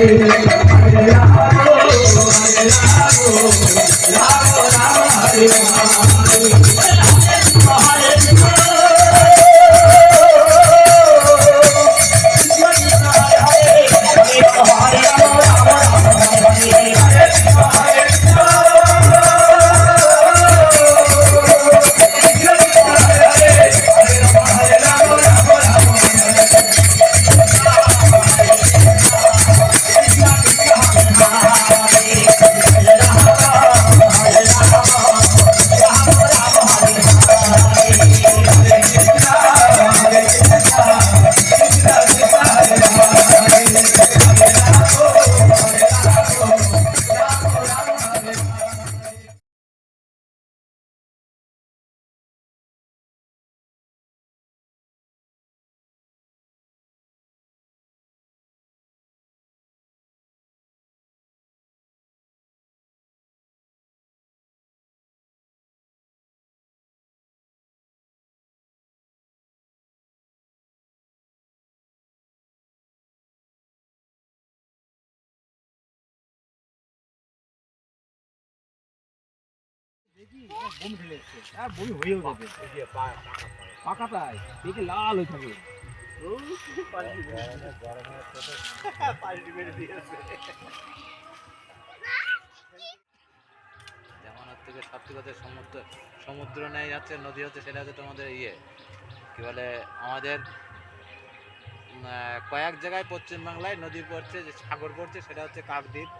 প্রতি একবার যেমন হচ্ছে যে সত্যি কথা সমুদ্র সমুদ্র নেই যাচ্ছে নদী হচ্ছে সেটা হচ্ছে তোমাদের ইয়ে কি বলে আমাদের কয়েক জায়গায় পশ্চিমবাংলায় নদী পড়ছে যে সাগর পড়ছে সেটা হচ্ছে কাকদ্বীপ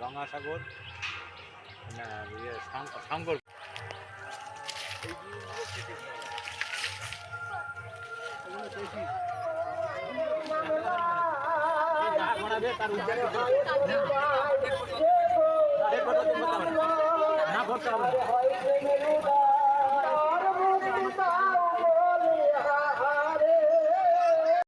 গঙ্গাসাগর না ইয়ে ভরতে হবে।